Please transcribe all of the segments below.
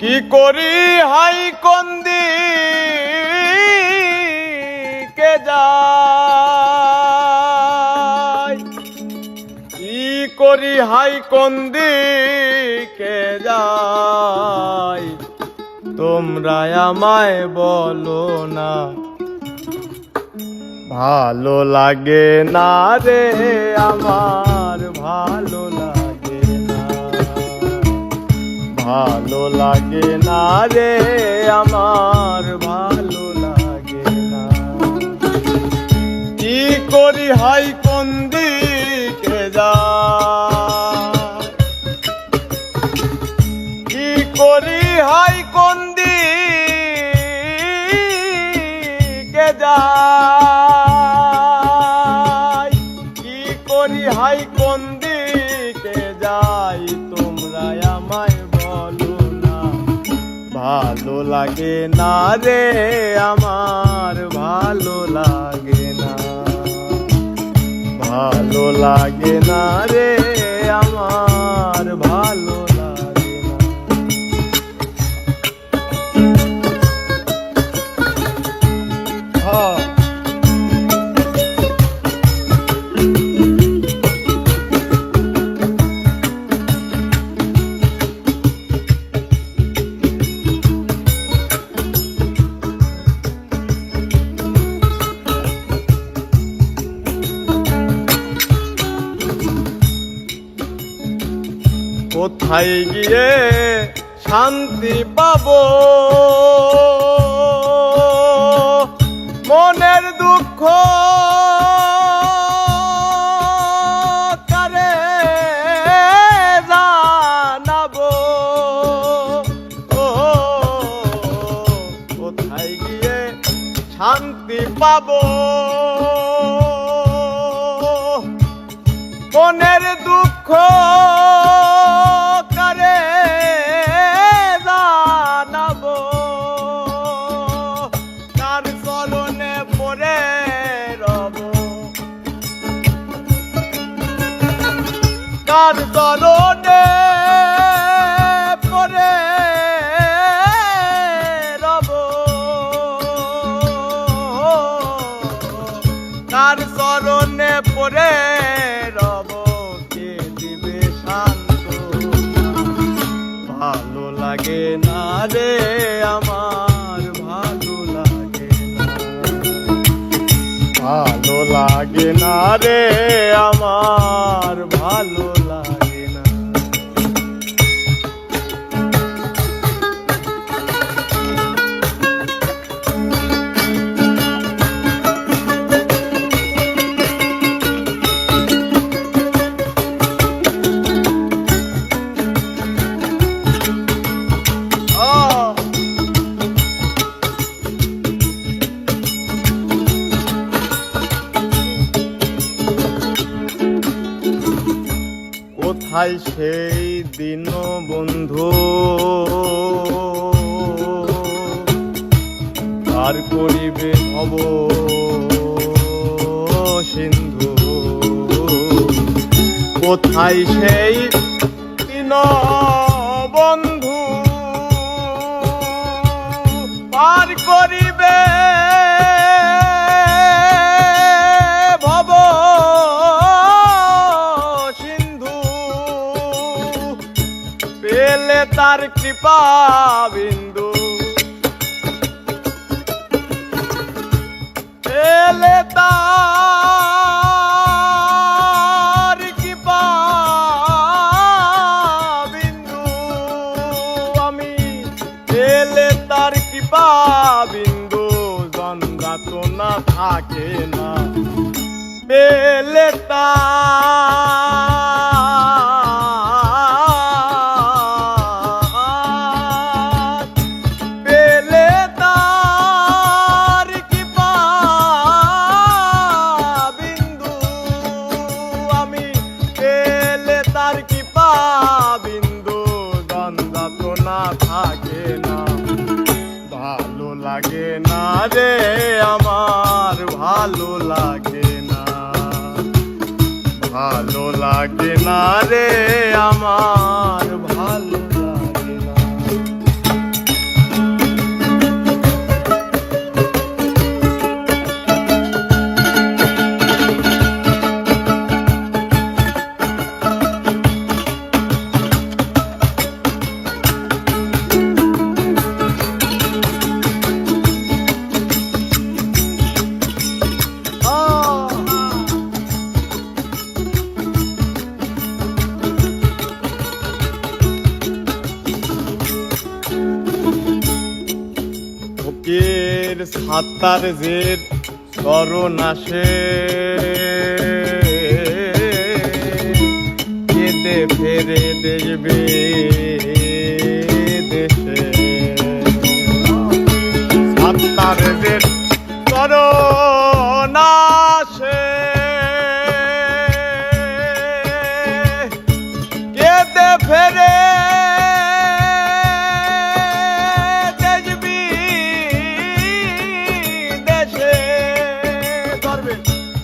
কি করি, হাই কন্দি? কে যাই কি করি, হাই কন্দি? কে যাই তোমরা আমায় বলো না। ভালো লাগে না রে আমার, ভালো ভালো লাগে না রে, আমার ভালো লাগে না। কি করি হাই কোন দিকে যা? কি করি হাই কোন দিকে যাই কি করি হাই কোন দিকে যাই ভালো লাগে না রে আমার ভালো লাগে না। ভালো লাগে না রে আমার। কোথায় গিয়ে শান্তি পাবো? মনের দুঃখ কারে জানাব? গিয়ে শান্তি পাবো? মনের দুঃখ করে জানাব। তার চলনে পরে রব। তার চরণে লাগে না আমার। কোথায় সেই দিন বন্ধু? আর করিবে ভব সিন্ধু? কোথায় সেই দিন বন্ধু? পার করিবে তার কৃপা বিন্দু। পেলে তার কৃপা বিন্দু। আমি পেলে তার কৃপা বিন্দু জন্দাত না থাকে না। পেলে তার লাগে না রে আমার। সাতার জের করণ আসে কেঁদে ফেরে দেখবে দেশে সাতার জের করণ আসে কেঁদে ফেরে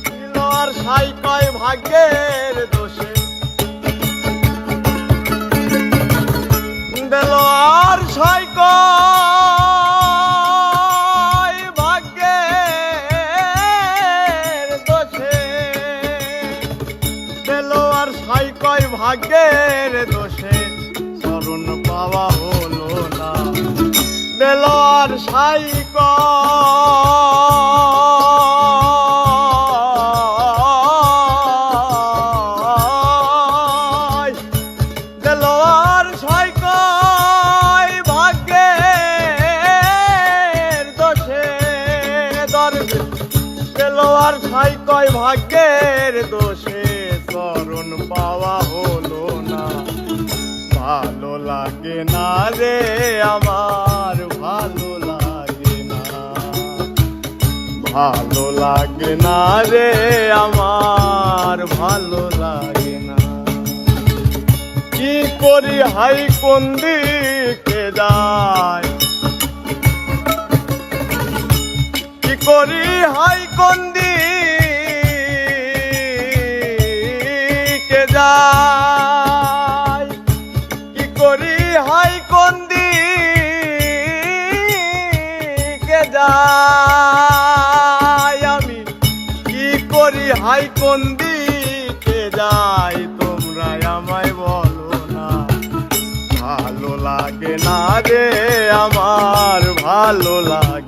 ছিল আর সাই কয় ভাগ্যের দোষে। দিল আর সাই ভাগ্যের দোষে। পেল আর সাই কয় ভাগ্যের দোষে। স্মরণ পাওয়া হলো না। দিল আর সাই কয় পেল আর ছাই কয় ভাগ্যের দোষে চরণ পাওয়া হলো না। ভালো লাগে না রে আমার, ভালো লাগে না। ভালো লাগে না রে আমার, ভালো লাগে না। কি করি হাই কোন দিকে যায়? করি, হাই কন্দি। কে যাই কি করি, হাই কন্দি। কে যাই আমি কি করি, হাই কন্দি? কে যাই তোমরা আমায় বলো না। ভালো লাগে না রে আমার, ভালো লাগে